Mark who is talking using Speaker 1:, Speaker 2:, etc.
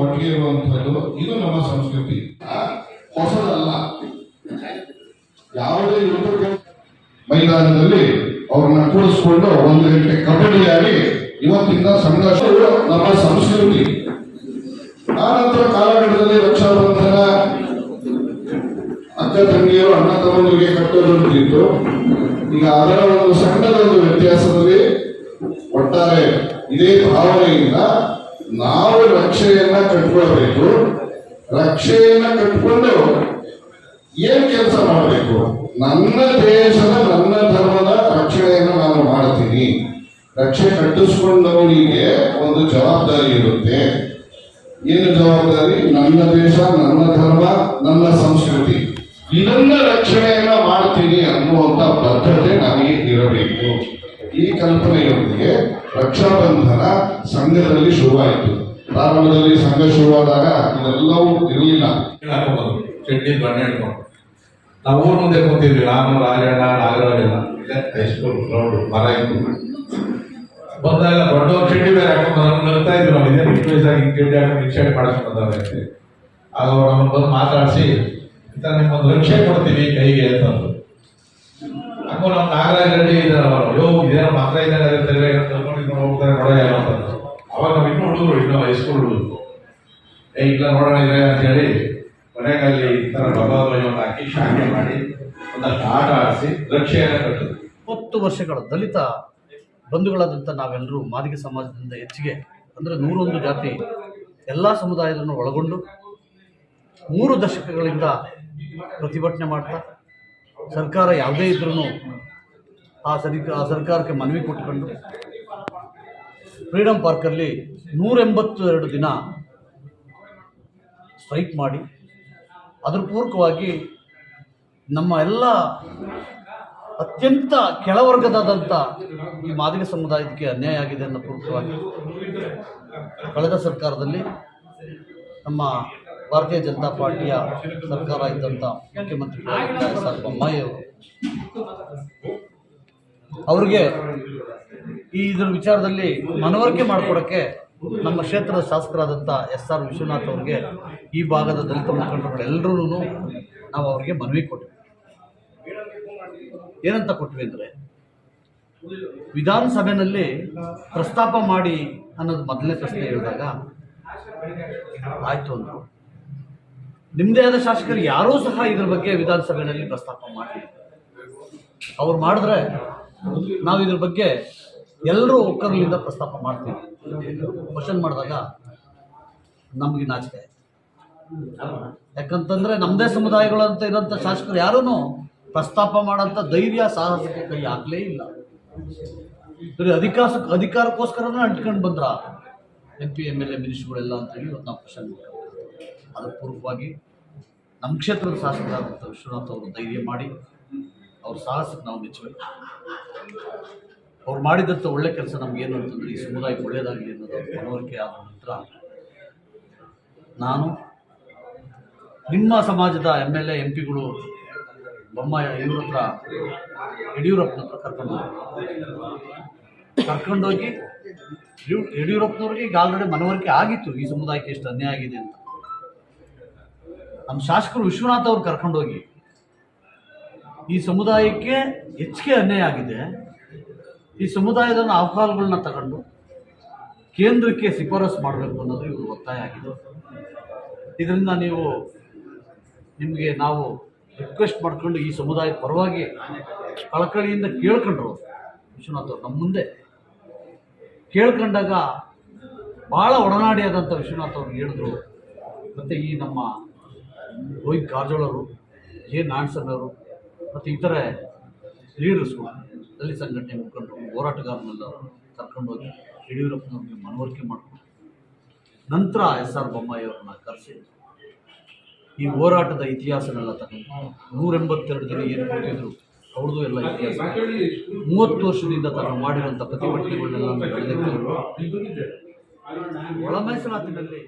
Speaker 1: ಒಟ್ಟಿಗೆ ಇರುವಂತಹದ್ದು ಇದು ನಮ್ಮ ಸಂಸ್ಕೃತಿ. ಹೊಸದಲ್ಲ. ಯಾವುದೇ ಯುವಕರಿಗೆ ಮೈದಾನದಲ್ಲಿ ಅವ್ರನ್ನ ಕೂಡಿಸ್ಕೊಂಡು ಒಂದು ಗಂಟೆ ಕಬಡ್ಡಿ ಆಡಿ ಇವತ್ತಿಂದ ಸಂಘರ್ಷ ನಮ್ಮ ಸಂಸ್ಕೃತಿ. ಆ ನಂತರ ಕಾಲಘಟ್ಟದಲ್ಲಿ ರಕ್ಷಾಬಂಧನ ಅಕ್ಕ ತಂಗಿಯರು, ಅಣ್ಣ ತಮ್ಮನಿಗೆ ಕಟ್ಟೋದು ಅಂತಿತ್ತು ಈಗ ಅದರ ಒಂದು ಸಣ್ಣದೊಂದು ವ್ಯತ್ಯಾಸದಲ್ಲಿ ಒಟ್ಟಾರೆ ಇದೇ ಭಾವನೆಯಿಂದ ನಾವು ರಕ್ಷೆಯನ್ನ ಕಟ್ಕೊಳ್ಬೇಕು. ರಕ್ಷೆಯನ್ನ ಕಟ್ಕೊಂಡು ಏನ್ ಕೆಲಸ ಮಾಡಬೇಕು? ನನ್ನ ದೇಶದ, ನನ್ನ ಧರ್ಮದ ರಕ್ಷಣೆಯನ್ನು ನಾನು ಮಾಡ್ತೀನಿ. ರಕ್ಷೆ ಕಟ್ಟಿಸ್ಕೊಂಡವನಿಗೆ ಒಂದು ಜವಾಬ್ದಾರಿ ಇರುತ್ತೆ. ಏನು ಜವಾಬ್ದಾರಿ? ನನ್ನ ದೇಶ, ನನ್ನ ಧರ್ಮ, ನನ್ನ ಸಂಸ್ಕೃತಿ. ಇದನ್ನ ರಕ್ಷಣೆಯನ್ನ ಮಾಡ್ತೀನಿ ಅನ್ನುವಂತ ಬದ್ಧತೆ ನಮಗೆ ಇರಬೇಕು. ಈ ಕಲ್ಪನೆಯೊಂದಿಗೆ ರಕ್ಷಾಬಂಧನ ಸಂಘದಲ್ಲಿ ಶುರುವಾಯಿತು. ಪ್ರಾರಂಭದಲ್ಲಿ ಸಂಘ ಶುರುವಾದಾಗ ಇದೆಲ್ಲವೂ ಇರಲಿಲ್ಲ.
Speaker 2: ಚಟ್ನಿ ಬಣ್ಣ ಹಿಡ್ಕೊಂಡು ನಾವು ಊರ್ ಮುಂದೆ ಕೂತಿದ್ವಿ, ನಾನು, ರಾಜಣ್ಣ ಇಲ್ಲೇ ಹೈಸ್ಕೂಲ್ ಗ್ರೌಂಡ್ ಮರ ಇತ್ತು. ಬಂದಾಗ ದೊಡ್ಡವ್ರು ಚಡ್ಡಿ ಬೇರೆ ಹಾಕೊಂಡು ನಗ್ತಾ ಇದ್ರು. ಇದೇ ವಯಸ್ಸಾಗಿ ಹಿಂಗೆ ಚಡ್ಡಿ ಹಾಕೊಂಡು ಮಾಡಕ್ ಬಂದವ್ರೆ ಆಗ ಅವ್ರು ಬಂದು ಮಾತಾಡಿಸಿ ಇಂಥ ನಿಮ್ಮೊಂದು ರಕ್ಷೆ ಕೊಡ್ತೀವಿ ಕೈಗೆ ಅಂತಂದು ಹಂಗು ನಮ್ಮ ನಾಗರಾಜ್ ರೆಡ್ಡಿ ಇದ್ದಾರೆ ಅವರು. ಯೋ ಇದೇನೋ ಮಾತ್ರ ಇದ್ದಾರೆ ಕರ್ಕೊಂಡು ಹೋಗ್ತಾರೆ ನೋಡ ಏನೋ ಅಂತಂದ್ರು ಅವಾಗ ನಾವು ಇನ್ನೂ ಹುಡುಗರು, ಇನ್ನೂ ಹೈಸ್ಕೂಲ್ ಹುಡುಗರು. ಏ, ಇಲ್ಲ ನೋಡೋಣ ಇದೆ ಅಂತ ಹೇಳಿ ಕೊನೆಗಲ್ಲಿ ಈ ಥರ ಭಗವದ್ವಜವನ್ನು ಹಾಕಿ ಶಾಖೆ ಮಾಡಿ ಒಂದಷ್ಟು ಆಟ ಆಡಿಸಿ ರಕ್ಷೆಯನ್ನು ಕಟ್ಟಿದ್ರು.
Speaker 3: ಇಪ್ಪತ್ತು ವರ್ಷಗಳ ದಲಿತ ಬಂಧುಗಳಾದಂಥ ನಾವೆಲ್ಲರೂ ಮಾದಿಗ ಸಮಾಜದಿಂದ ಹೆಚ್ಚಿಗೆ, ಅಂದರೆ ನೂರೊಂದು ಜಾತಿ ಎಲ್ಲ ಸಮುದಾಯದನ್ನು ಒಳಗೊಂಡು ಮೂರು ದಶಕಗಳಿಂದ ಪ್ರತಿಭಟನೆ ಮಾಡ್ತಾ, ಸರ್ಕಾರ ಯಾವುದೇ ಇದ್ರೂ ಆ ಸರಿ ಆ ಸರ್ಕಾರಕ್ಕೆ ಮನವಿ ಕೊಟ್ಕೊಂಡು ಫ್ರೀಡಮ್ ಪಾರ್ಕಲ್ಲಿ ನೂರೆಂಬತ್ತು ಎರಡು ದಿನ ಸ್ಟ್ರೈಕ್ ಮಾಡಿ, ಅದ್ರ ಪೂರ್ವಕವಾಗಿ ನಮ್ಮ ಎಲ್ಲ ಅತ್ಯಂತ ಕೆಳವರ್ಗದಾದಂಥ ಈ ಮಾದಿಗ ಸಮುದಾಯಕ್ಕೆ ಅನ್ಯಾಯ ಆಗಿದೆ ಅನ್ನೋ ಪೂರ್ವಕವಾಗಿ ಕಳೆದ ಸರ್ಕಾರದಲ್ಲಿ ನಮ್ಮ ಭಾರತೀಯ ಜನತಾ ಪಾರ್ಟಿಯ ಸರ್ಕಾರ ಇದ್ದಂಥ ಮುಖ್ಯಮಂತ್ರಿ ಎಸ್ ಆರ್ ಬೊಮ್ಮಾಯಿ ಅವರು. ಅವ್ರಿಗೆ ಈ ಇದರ ವಿಚಾರದಲ್ಲಿ ಮನವರಿಕೆ ಮಾಡಿಕೊಡೋಕ್ಕೆ ನಮ್ಮ ಕ್ಷೇತ್ರದ ಶಾಸಕರಾದಂಥ ಎಸ್ ಆರ್ ವಿಶ್ವನಾಥ್ ಅವ್ರಿಗೆ ಈ ಭಾಗದ ದಲಿತ ಮುಖಂಡರುಗಳೆಲ್ಲರೂ ನಾವು ಅವರಿಗೆ ಮನವಿ ಕೊಟ್ವಿ ಏನಂತ ಕೊಟ್ವಿ ಅಂದರೆ ವಿಧಾನಸಭೆಯಲ್ಲಿ ಪ್ರಸ್ತಾಪ ಮಾಡಿ ಅನ್ನೋದು ಮೊದಲನೇ ಪ್ರಶ್ನೆ ಹೇಳಿದಾಗ, ಆಯಿತು ಅಂದರು. ನಿಮ್ಮದೇ ಆದ ಶಾಸಕರು ಯಾರೂ ಸಹ ಇದ್ರ ಬಗ್ಗೆ ವಿಧಾನಸಭೆಯಲ್ಲಿ ಪ್ರಸ್ತಾಪ ಮಾಡಿ ಅವ್ರು ಮಾಡಿದ್ರೆ ನಾವು ಇದ್ರ ಬಗ್ಗೆ ಎಲ್ಲರೂ ಒಕ್ಕರಲಿಂದ ಪ್ರಸ್ತಾಪ ಮಾಡ್ತೀವಿ. ಕ್ವಶನ್ ಮಾಡಿದಾಗ ನಮಗೆ ನಾಚಿಕೆ ಯಾಕಂತಂದರೆ ನಮ್ಮದೇ ಸಮುದಾಯಗಳು ಅಂತ ಇರೋಂಥ ಶಾಸಕರು ಯಾರೂ ಪ್ರಸ್ತಾಪ ಮಾಡೋಂಥ ಧೈರ್ಯ, ಸಾಹಸಕ್ಕೆ ಕೈ ಹಾಕಲೇ ಇಲ್ಲ. ಬರೀ ಅಧಿಕಾರ ಅಧಿಕಾರಕ್ಕೋಸ್ಕರನೇ ಅಂಟ್ಕೊಂಡು ಬಂದ್ರ M P M L A ಮಿನಿಸ್ಟ್ರುಗಳೆಲ್ಲ ಅಂತೇಳಿ ಇವತ್ತು ನಾವು ಕ್ವಶನ್ ಅದರ ಪೂರ್ವವಾಗಿ ನಮ್ಮ ಕ್ಷೇತ್ರದ ಶಾಸಕರಾದಂಥ ವಿಶ್ವನಾಥ್ ಅವರು ಧೈರ್ಯ ಮಾಡಿ ಅವ್ರ ಸಾಹಸಕ್ಕೆ ನಾವು ಮೆಚ್ಚಬೇಕು. ಅವ್ರು ಮಾಡಿದಂಥ ಒಳ್ಳೆ ಕೆಲಸ ನಮಗೇನು ಅಂತಂದರೆ ಈ ಸಮುದಾಯಕ್ಕೆ ಒಳ್ಳೆಯದಾಗಲಿ ಅನ್ನೋದು ಮನವರಿಕೆ ಆದ ನಂತರ ನಾನು ನಿಮ್ಮ ಸಮಾಜದ ಎಂ ಎಲ್ ಎ, ಎಂ ಪಿಗಳು ಬೊಮ್ಮ ಇವ್ರ ಹತ್ರ ಯಡಿಯೂರಪ್ಪನ ಹತ್ರ ಕರ್ಕೊಂಡು ಕರ್ಕೊಂಡೋಗಿ ಯಡಿಯೂ- ಯಡಿಯೂರಪ್ಪನವ್ರಿಗೆ ಈಗ ಆಲ್ರೆಡಿ ಮನವರಿಕೆ ಆಗಿತ್ತು. ಈ ಸಮುದಾಯಕ್ಕೆ ಎಷ್ಟು ಅನ್ಯಾಯ ಆಗಿದೆ ಅಂತ. ನಮ್ಮ ಶಾಸಕರು ವಿಶ್ವನಾಥ್ ಅವ್ರು ಕರ್ಕೊಂಡೋಗಿ ಈ ಸಮುದಾಯಕ್ಕೆ ಹೆಚ್ಚಿಗೆ ಅನ್ಯಾಯ ಆಗಿದೆ. ಈ ಸಮುದಾಯದ ಅಹವಾಲುಗಳನ್ನ ತಗೊಂಡು ಕೇಂದ್ರಕ್ಕೆ ಶಿಫಾರಸು ಮಾಡಬೇಕು ಅನ್ನೋದು ಇವರು ಒತ್ತಾಯ ಆಗಿದೆ ಇದರಿಂದ ನೀವು ನಿಮಗೆ ನಾವು ರಿಕ್ವೆಸ್ಟ್ ಮಾಡ್ಕೊಂಡು ಈ ಸಮುದಾಯದ ಪರವಾಗಿ ಕಳಕಳಿಯಿಂದ ಕೇಳ್ಕೊಂಡ್ರು ವಿಶ್ವನಾಥ್ ಅವ್ರು. ನಮ್ಮ ಮುಂದೆ ಕೇಳ್ಕೊಂಡಾಗ ಭಾಳ ಒಡನಾಡಿಯಾದಂಥ ವಿಶ್ವನಾಥ್ ಅವ್ರು ಹೇಳಿದ್ರು. ಮತ್ತು ಈ ನಮ್ಮ ರೋಹಿತ್ ಕಾರಜೋಳರು ಜೆ ನಾಗಸನ್ ಅವರು ಮತ್ತು ಇತರೆ ಲೀಡರ್ಸ್ಗಳು ದಲಿತ ಸಂಘಟನೆ ಮುಖಂಡರು ಹೋರಾಟಗಾರನೆಲ್ಲ ಕರ್ಕೊಂಡೋಗಿ ಯಡಿಯೂರಪ್ಪನವ್ರಿಗೆ ಮನವರಿಕೆ ಮಾಡಿಕೊಂಡು ನಂತರ ಎಸ್ ಆರ್ ಬೊಮ್ಮಾಯಿ ಅವ್ರನ್ನ ಕರೆಸಿ, ಈ ಹೋರಾಟದ ಇತಿಹಾಸನೆಲ್ಲ ತಗೊಂಡು ನೂರೆಂಬತ್ತೆರಡು ದಿನ ಏನು ಕೊಟ್ಟಿದ್ರು, ಅವ್ರದ್ದು ಎಲ್ಲ ಇತಿಹಾಸ. ಮೂವತ್ತು ವರ್ಷದಿಂದ ತಾನು ಮಾಡಿರುವಂಥ ಪ್ರತಿಭಟನೆಗಳನ್ನೆಲ್ಲ ಒಳ ಮೀಸಲಾತಿನಲ್ಲಿ